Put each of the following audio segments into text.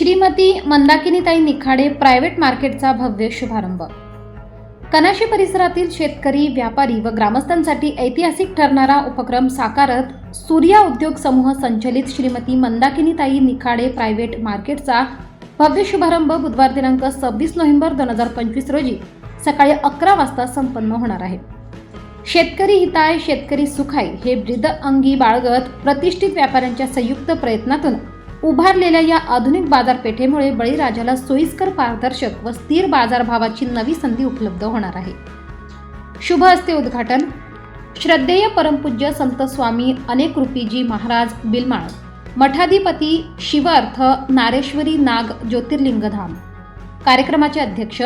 Shrimati मंदाकिनीताई Nikhade private मार्केटचा भव्य शुभारंभ. कनाशी परिसरातील शेतकरी व्यापारी व ग्रामस्थांसाठी ऐतिहासिक ठरणारा उपक्रम साकारत सूर्या उद्योग समूह संचलित श्रीमती मंदाकिनीताई निखाडे प्रायव्हेट मार्केटचा भव्य शुभारंभ बुधवार दिनांक सव्वीस नोव्हेंबर दोन हजार पंचवीस रोजी सकाळी अकरा वाजता संपन्न होणार आहे. शेतकरी हिताय शेतकरी सुखाय हे ब्रिद अंगी बाळगत प्रतिष्ठित व्यापाऱ्यांच्या संयुक्त प्रयत्नातून उभारलेल्या या आधुनिक बाजारपेठेमुळे बळीराजाला सोयीस्कर पारदर्शक व स्थिर बाजारभावाची नवी संधी उपलब्ध होणार आहे. शुभ हस्ते उद्घाटन. श्रद्धेय परमपूज्य संत स्वामी अनेक रूपीजी महाराज बिलमाळ. मठाधिपती शिवार्थ नारेश्वरी नाग ज्योतिर्लिंगधाम. कार्यक्रमाचे अध्यक्ष.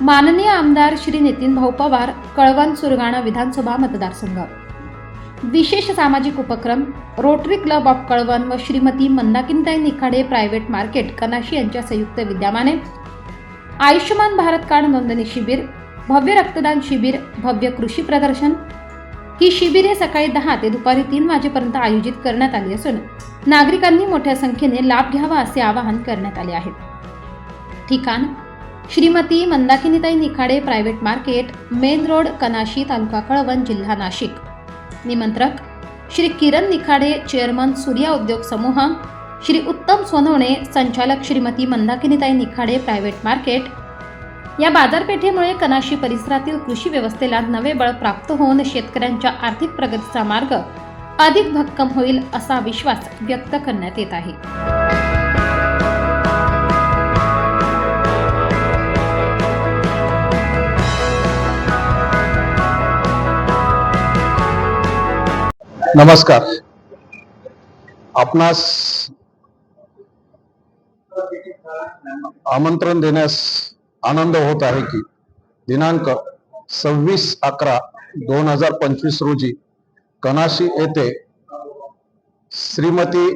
माननीय आमदार श्री नितीन भाऊ पवार कळवण सुरगाणा विधानसभा मतदारसंघ. विशेष सामाजिक उपक्रम रोटरी क्लब ऑफ कळवण व श्रीमती मंदाकिनताई निखाडे प्रायव्हेट मार्केट कनाशी यांच्या संयुक्त विद्यमाने. आयुष्यमान भारत कार्ड नोंदणी शिबिर भव्य रक्तदान शिबिर भव्य कृषी प्रदर्शन. ही शिबिरे सकाळी दहा ते दुपारी तीन वाजेपर्यंत आयोजित करण्यात आली असून नागरिकांनी मोठ्या संख्येने लाभ घ्यावा असे आवाहन करण्यात आले आहे. ठिकाण Shrimati Mandakinitai Nikhade private market main road Kanashi तालुका कळवण जिल्हा नाशिक. निमंत्रक श्री किरण निखाडे चेअरमन सूर्या उद्योग समूह श्री उत्तम सोनवणे संचालक श्रीमती मंदाकिनीताई निखाडे प्रायव्हेट मार्केट या बाजारपेठेमुळे कनाशी परिसरातील कृषी व्यवस्थेला नवे बळ प्राप्त होऊन शेतकऱ्यांच्या आर्थिक प्रगतीचा मार्ग अधिक भक्कम होईल असा विश्वास व्यक्त करण्यात येत आहे. नमस्कार. आपणास आमंत्रण देण्यास आनंद होत आहे की दिनांक सव्वीस अकरा दोन हजार पंचवीस रोजी कनाशी येथे श्रीमती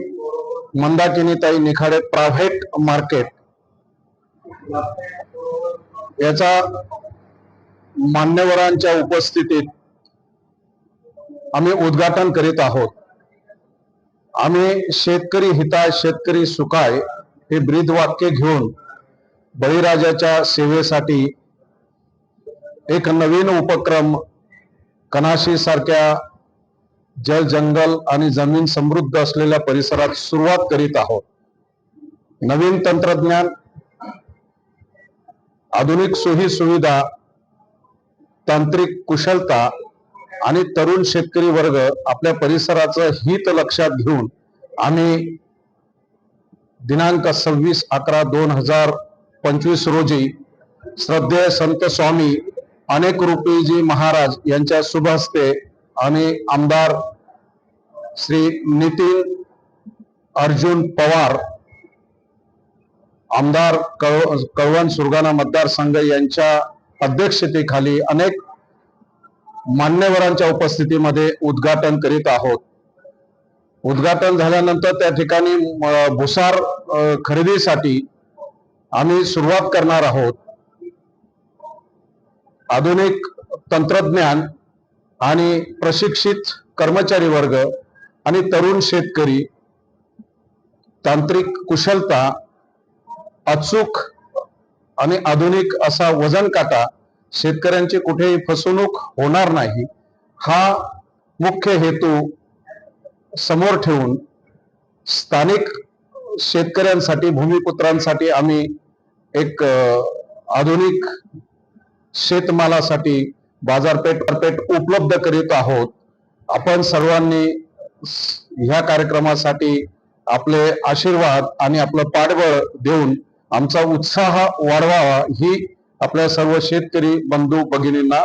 मंदाकिनीताई निखाडे प्रायव्हेट मार्केट याचा मान्यवरांच्या उपस्थितीत आम्ही उद्घाटन करीत आहोत. आम्ही शेतकरी हिताय शेतकरी सुखाय हे ब्रीद वाक्य घेऊन बळीराजाच्या सेवेसाठी एक नवीन उपक्रम कनाशी सारख्या जल जंगल आणि जमीन समृद्ध असलेल्या परिसरात सुरुवात करीत आहोत. नवीन तंत्रज्ञान आधुनिक सोयी सुविधा तांत्रिक कुशलता आणि तरुण शेतकरी वर्ग आपल्या परिसराचं हित लक्षात घेऊन आम्ही दिनांक सव्वीस अकरा दोन हजार पंचवीस रोजी श्रद्धेय संत स्वामी अनेक रूपीजी महाराज यांच्या शुभ हस्ते आम्ही आमदार श्री नितीन अर्जुन पवार आमदार कळ कळवण सुरगाणा मतदारसंघ यांच्या अध्यक्षतेखाली अनेक मान्यवरांच्या उपस्थितीमध्ये उद्घाटन करीत आहोत. उद्घाटन झाल्यानंतर त्या ठिकाणी भुसार खरेदीसाठी आम्ही सुरुवात करणार आहोत. आधुनिक तंत्रज्ञान आणि प्रशिक्षित कर्मचारी वर्ग आणि तरुण शेतकरी तांत्रिक कुशलता अचूक आणि आधुनिक असा वजन काटा शेतकऱ्यांची कुठेही फसवणूक होणार नाही. हा मुख्य हेतू समोर ठेवून स्थानिक शेतकऱ्यांसाठी भूमिपुत्रांसाठी आम्ही एक आधुनिक शेतमालासाठी बाजारपेठ परपेठ उपलब्ध करीत आहोत. आपण सर्वांनी ह्या कार्यक्रमासाठी आपले आशीर्वाद आणि आपलं पाठबळ देऊन आमचा उत्साह वाढवावा ही आपल्या सर्व शेतकरी बंधू भगिनींना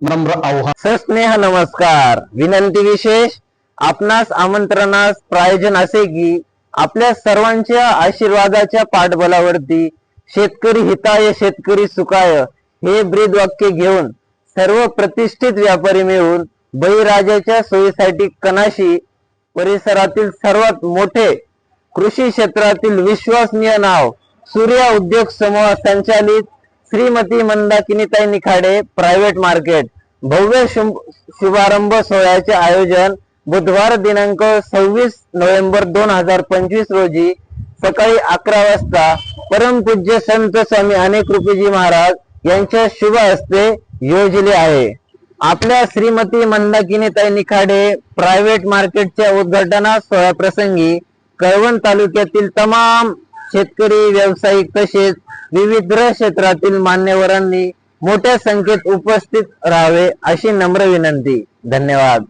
नम्र आव्हान. सस्नेह नमस्कार. विनंती विशेष आपणास आमंत्रणास प्रायोजन असे की आपल्या सर्वांच्या आशीर्वादाच्या पाठबलावरती शेतकरी हिताय शेतकरी सुखाय हे ब्रीद वाक्य घेऊन सर्व प्रतिष्ठित व्यापारी मिळून बळीराजाच्या सोयीसाठी कनाशी परिसरातील सर्वात मोठे कृषी क्षेत्रातील विश्वसनीय नाव सूर्या उद्योग समूह संचालित श्रीमती मंदाकिनीताई निखाडे प्रायव्हेट मार्केट भव्य शुभारंभ सोहळ्याचे आयोजन बुधवार दिनांक सव्वीस नोव्हेंबर दोन हजार पंचवीस रोजी सकाळी अकरा वाजता परमपूज्य संत स्वामी अनेक रुपीजी महाराज यांच्या शुभ हस्ते योजले आहे. आपल्या श्रीमती मंदाकिनीताई निखाडे प्रायव्हेट मार्केटच्या उद्घाटना सोहळ्याप्रसंगी कळवण तालुक्यातील तमाम शेतकरी व्यावसायिक तसेच विविध क्षेत्रातील मान्यवरांनी मोठ्या संख्येत उपस्थित राहावे अशी नम्र विनंती. धन्यवाद.